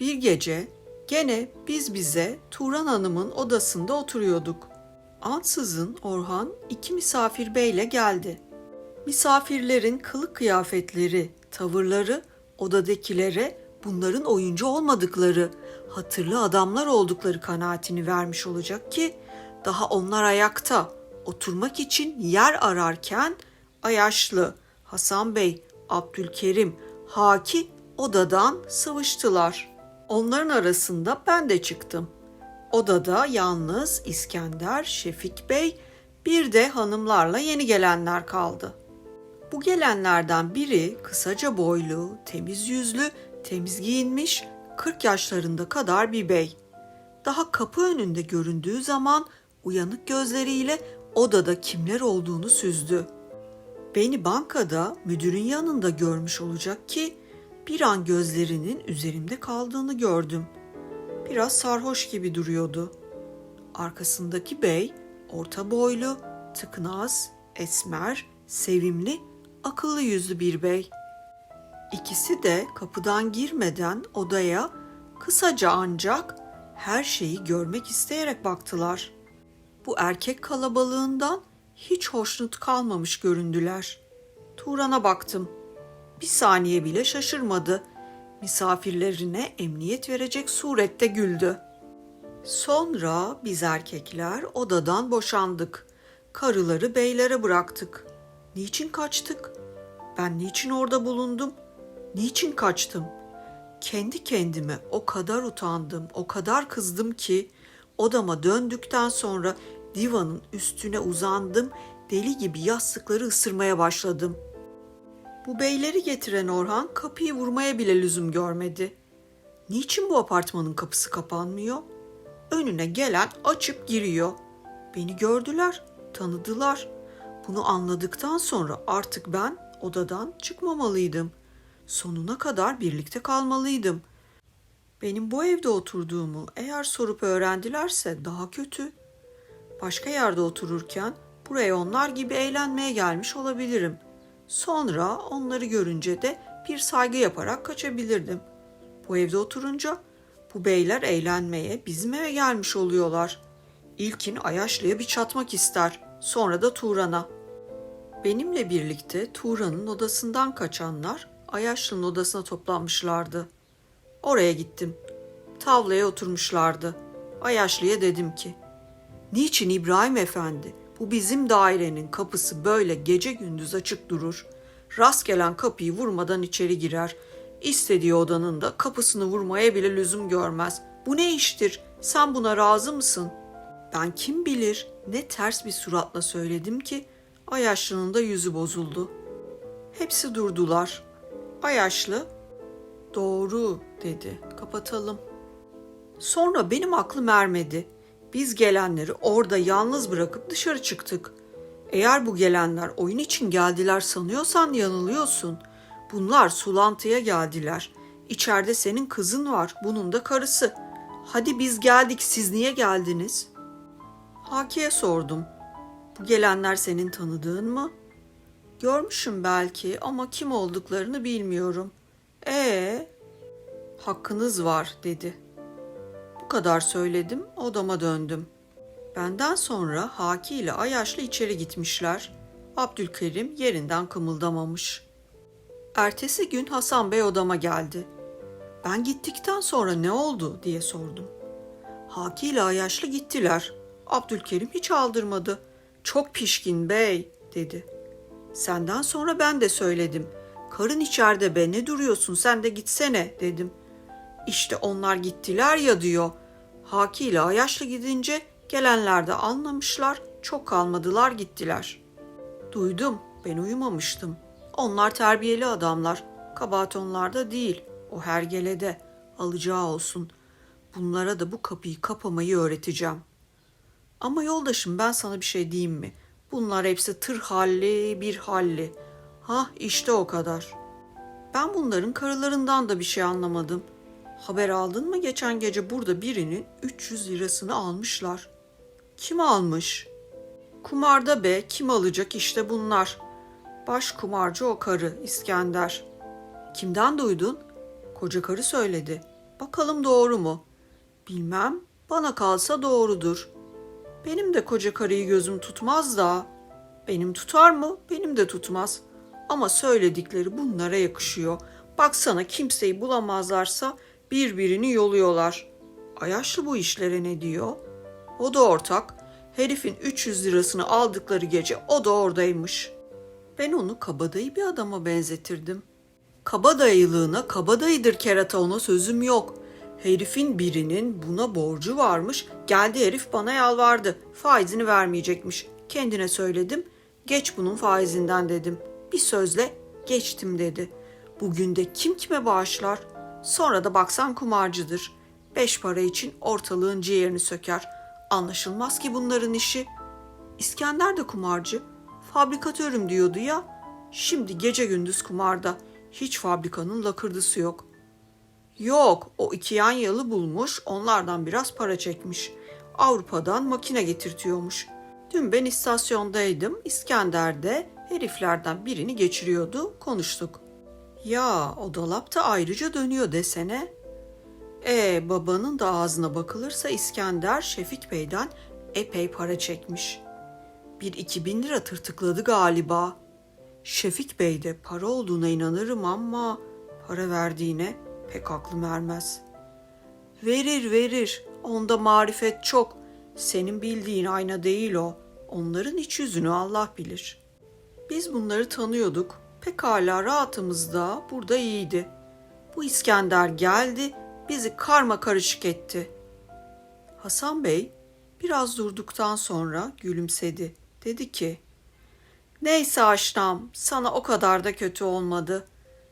Bir gece gene biz bize Turan Hanım'ın odasında oturuyorduk. Ansızın Orhan iki misafir beyle geldi. Misafirlerin kılık kıyafetleri, tavırları odadakilere bunların oyuncu olmadıkları, hatırlı adamlar oldukları kanaatini vermiş olacak ki daha onlar ayakta oturmak için yer ararken Ayaşlı, Hasan Bey, Abdülkerim, Haki odadan sıvıştılar. Onların arasında ben de çıktım. Odada yalnız İskender, Şefik Bey, bir de hanımlarla yeni gelenler kaldı. Bu gelenlerden biri kısaca boylu, temiz yüzlü, temiz giyinmiş, 40 yaşlarında kadar bir bey. Daha kapı önünde göründüğü zaman uyanık gözleriyle odada kimler olduğunu süzdü. Beni bankada müdürün yanında görmüş olacak ki bir an gözlerinin üzerimde kaldığını gördüm. Biraz sarhoş gibi duruyordu. Arkasındaki bey orta boylu, tıknaz, esmer, sevimli, akıllı yüzlü bir bey. İkisi de kapıdan girmeden odaya kısaca ancak her şeyi görmek isteyerek baktılar. Bu erkek kalabalığından hiç hoşnut kalmamış göründüler. Turan'a baktım. Bir saniye bile şaşırmadı. Misafirlerine emniyet verecek surette güldü. Sonra biz erkekler odadan boşandık. Karıları beylere bıraktık. Niçin kaçtık? Ben niçin orada bulundum? Niçin kaçtım? Kendi kendime o kadar utandım, o kadar kızdım ki odama döndükten sonra divanın üstüne uzandım, deli gibi yastıkları ısırmaya başladım. Bu beyleri getiren Orhan kapıyı vurmaya bile lüzum görmedi. Niçin bu apartmanın kapısı kapanmıyor? Önüne gelen açıp giriyor. Beni gördüler, tanıdılar. Bunu anladıktan sonra artık ben odadan çıkmamalıydım. Sonuna kadar birlikte kalmalıydım. Benim bu evde oturduğumu eğer sorup öğrendilerse daha kötü. Başka yerde otururken buraya onlar gibi eğlenmeye gelmiş olabilirim. Sonra onları görünce de bir saygı yaparak kaçabilirdim. Bu evde oturunca bu beyler eğlenmeye bizim eve gelmiş oluyorlar. İlkin Ayaşlı'ya bir çatmak ister, sonra da Turan'a. Benimle birlikte Turan'ın odasından kaçanlar Ayaşlı'nın odasına toplanmışlardı. Oraya gittim. Tavlaya oturmuşlardı. Ayaşlı'ya dedim ki, Niçin İbrahim Efendi? Bu bizim dairenin kapısı böyle gece gündüz açık durur. Rast gelen kapıyı vurmadan içeri girer. İstediği odanın da kapısını vurmaya bile lüzum görmez. Bu ne iştir? Sen buna razı mısın? Ben kim bilir ne ters bir suratla söyledim ki Ayaşlı'nın da yüzü bozuldu. Hepsi durdular. Ayaşlı, doğru dedi, kapatalım. Sonra benim aklım ermedi. Biz gelenleri orada yalnız bırakıp dışarı çıktık. Eğer bu gelenler oyun için geldiler sanıyorsan yanılıyorsun. Bunlar sulantıya geldiler. İçeride senin kızın var, bunun da karısı. Hadi biz geldik, siz niye geldiniz? Haki'ye sordum. Bu gelenler senin tanıdığın mı? Görmüşüm belki ama kim olduklarını bilmiyorum. Ee, hakkınız var dedi. Bu kadar söyledim, odama döndüm. Benden sonra Haki ile Ayaşlı içeri gitmişler. Abdülkerim yerinden kımıldamamış. Ertesi gün Hasan Bey odama geldi. Ben gittikten sonra ne oldu diye sordum. Haki ile Ayaşlı gittiler. Abdülkerim hiç aldırmadı. Çok pişkin bey dedi. Senden sonra ben de söyledim. Karın içeride be ne duruyorsun sen de gitsene dedim. İşte onlar gittiler ya diyor. Haki ile Ayaşlı gidince gelenler de anlamışlar, çok kalmadılar gittiler. Duydum, ben uyumamıştım. Onlar terbiyeli adamlar, kabahat onlarda değil, o hergelede. Alacağı olsun. Bunlara da bu kapıyı kapamayı öğreteceğim. Ama yoldaşım ben sana bir şey diyeyim mi? Bunlar hepsi tır halli bir halli. Hah işte o kadar. Ben bunların karılarından da bir şey anlamadım. Haber aldın mı geçen gece burada birinin 300 lirasını almışlar. Kim almış? Kumarda be kim alacak işte bunlar. Baş kumarcı o karı İskender. Kimden duydun? Koca karı söyledi. Bakalım doğru mu? Bilmem, bana kalsa doğrudur. Benim de koca karıyı gözüm tutmaz da. Benim tutar mı? Benim de tutmaz. Ama söyledikleri bunlara yakışıyor. Baksana kimseyi bulamazlarsa birbirini yoluyorlar. Ayaşlı bu işlere ne diyor? O da ortak. Herifin 300 lirasını aldıkları gece o da oradaymış. Ben onu kabadayı bir adama benzetirdim. Kabadayılığına kabadayıdır kerata ona sözüm yok. Herifin birinin buna borcu varmış. Geldi herif bana yalvardı. Faizini vermeyecekmiş. Kendine söyledim. Geç bunun faizinden dedim. Bir sözle geçtim dedi. Bugün de kim kime bağışlar? Sonra da baksan kumarcıdır. Beş para için ortalığın ciğerini söker. Anlaşılmaz ki bunların işi. İskender de kumarcı. Fabrikatörüm diyordu ya. Şimdi gece gündüz kumarda. Hiç fabrikanın lakırdısı yok. Yok, o iki yan yalı bulmuş, onlardan biraz para çekmiş. Avrupa'dan makine getirtiyormuş. Dün ben istasyondaydım, İskender de heriflerden birini geçiriyordu, konuştuk. Ya o dolapta ayrıca dönüyor desene. E babanın da ağzına bakılırsa İskender Şefik Bey'den epey para çekmiş. Bir iki bin lira tırtıkladı galiba. Şefik Bey de para olduğuna inanırım ama para verdiğine pek aklım ermez. Verir verir. Onda marifet çok. Senin bildiğin ayna değil o. Onların iç yüzünü Allah bilir. Biz bunları tanıyorduk. Pekala rahatımızda burada iyiydi. Bu İskender geldi, bizi karma karışık etti. Hasan Bey biraz durduktan sonra gülümsedi. Dedi ki, Neyse aşnam, sana o kadar da kötü olmadı.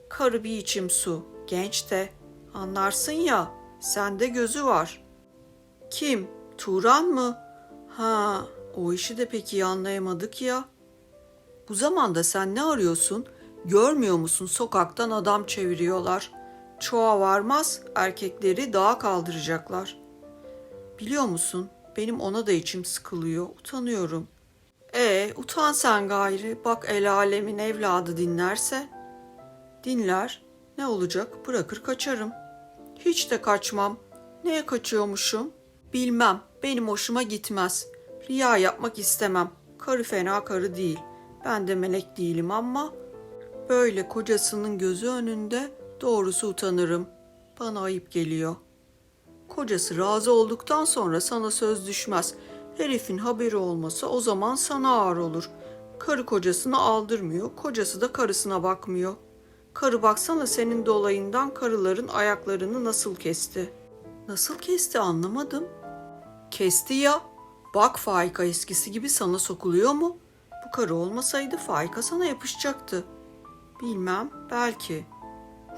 Karı bir içim su, genç de. Anlarsın ya, sende gözü var. Kim? Turan mı? Ha, o işi de pek iyi anlayamadık ya. Bu zamanda sen ne arıyorsun? Görmüyor musun sokaktan adam çeviriyorlar. Çoğa varmaz, erkekleri dağa kaldıracaklar. Biliyor musun, benim ona da içim sıkılıyor, utanıyorum. E, utan sen gayri, bak el alemin evladı dinlerse. Dinler, ne olacak, bırakır kaçarım. Hiç de kaçmam. Neye kaçıyormuşum? Bilmem, benim hoşuma gitmez. Riya yapmak istemem. Karı fena karı değil. Ben de melek değilim ama böyle kocasının gözü önünde doğrusu utanırım. Bana ayıp geliyor. Kocası razı olduktan sonra sana söz düşmez. Herifin haberi olmasa o zaman sana ağır olur. Karı kocasını aldırmıyor, kocası da karısına bakmıyor. Karı baksana senin dolayından karıların ayaklarını nasıl kesti. Nasıl kesti anlamadım. Kesti ya. Bak Faika eskisi gibi sana sokuluyor mu? Bu karı olmasaydı Faika sana yapışacaktı. Bilmem, belki.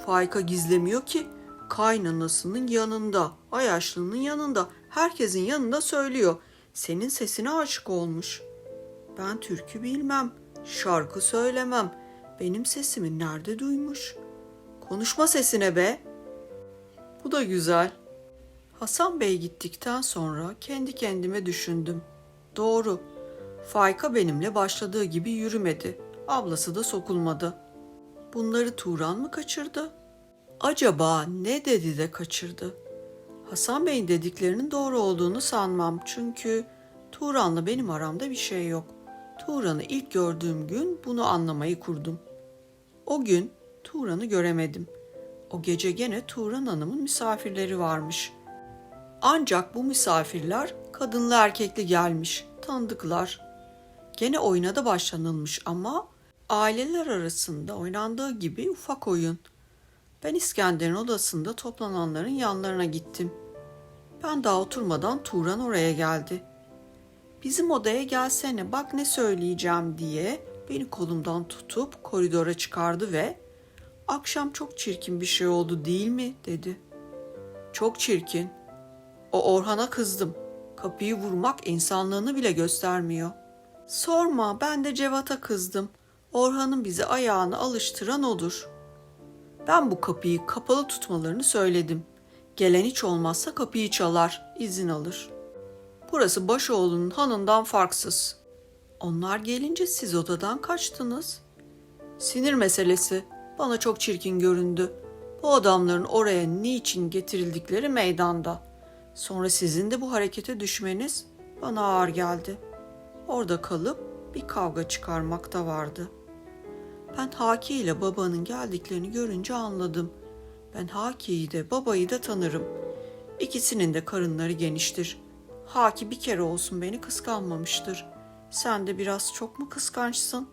Faika gizlemiyor ki. Kaynanasının yanında, Ayaşlı'nın yanında, herkesin yanında söylüyor. Senin sesine aşık olmuş. Ben türkü bilmem, şarkı söylemem. Benim sesimi nerede duymuş? Konuşma sesine be. Bu da güzel. Hasan Bey gittikten sonra kendi kendime düşündüm. Doğru. Fayka benimle başladığı gibi yürümedi. Ablası da sokulmadı. Bunları Turan mı kaçırdı? Acaba ne dedi de kaçırdı? Hasan Bey'in dediklerinin doğru olduğunu sanmam çünkü Turan'la benim aramda bir şey yok. Turan'ı ilk gördüğüm gün bunu anlamayı kurdum. O gün Turan'ı göremedim. O gece gene Turan Hanım'ın misafirleri varmış. Ancak bu misafirler kadınlı erkekli gelmiş, tanıdıklar. Gene oyuna da başlanılmış ama aileler arasında oynandığı gibi ufak oyun. Ben İskender'in odasında toplananların yanlarına gittim. Ben daha oturmadan Turan oraya geldi. Bizim odaya gelsene bak ne söyleyeceğim diye beni kolumdan tutup koridora çıkardı ve akşam çok çirkin bir şey oldu değil mi dedi. Çok çirkin. O Orhan'a kızdım. Kapıyı vurmak insanlığını bile göstermiyor. Sorma ben de Cevat'a kızdım. Orhan'ın bizi ayağına alıştıran odur. Ben bu kapıyı kapalı tutmalarını söyledim. Gelen hiç olmazsa kapıyı çalar, izin alır. Burası Başoğlu'nun hanından farksız. Onlar gelince siz odadan kaçtınız. Sinir meselesi. Bana çok çirkin göründü. Bu adamların oraya niçin getirildikleri meydanda. Sonra sizin de bu harekete düşmeniz bana ağır geldi. Orada kalıp bir kavga çıkarmak da vardı. Ben Haki ile babanın geldiklerini görünce anladım. Ben Haki'yi de babayı da tanırım. İkisinin de karınları geniştir. Haki bir kere olsun beni kıskanmamıştır. Sen de biraz çok mu kıskançsın?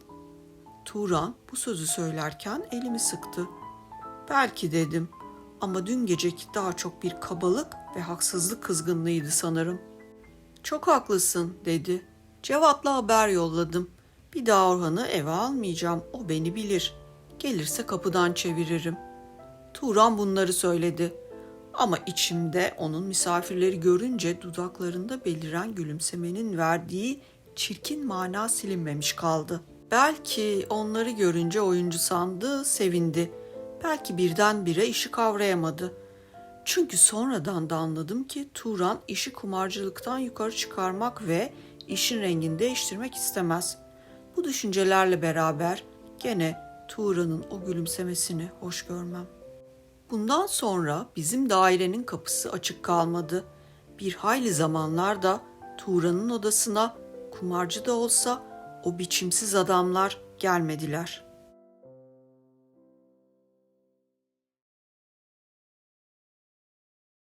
Turan bu sözü söylerken elimi sıktı. Belki dedim ama dün geceki daha çok bir kabalık ve haksızlık kızgınlığıydı sanırım. Çok haklısın dedi. Cevat'la haber yolladım. Bir daha Orhan'ı eve almayacağım. O beni bilir. Gelirse kapıdan çeviririm. Turan bunları söyledi. Ama içimde onun misafirleri görünce dudaklarında beliren gülümsemenin verdiği çirkin mana silinmemiş kaldı. Belki onları görünce oyuncu sandı, sevindi. Belki birdenbire işi kavrayamadı. Çünkü sonradan da anladım ki Turan işi kumarcılıktan yukarı çıkarmak ve işin rengini değiştirmek istemez. Bu düşüncelerle beraber gene Turan'ın o gülümsemesini hoş görmem. Bundan sonra bizim dairenin kapısı açık kalmadı. Bir hayli zamanlarda Tuğra'nın odasına kumarcı da olsa o biçimsiz adamlar gelmediler.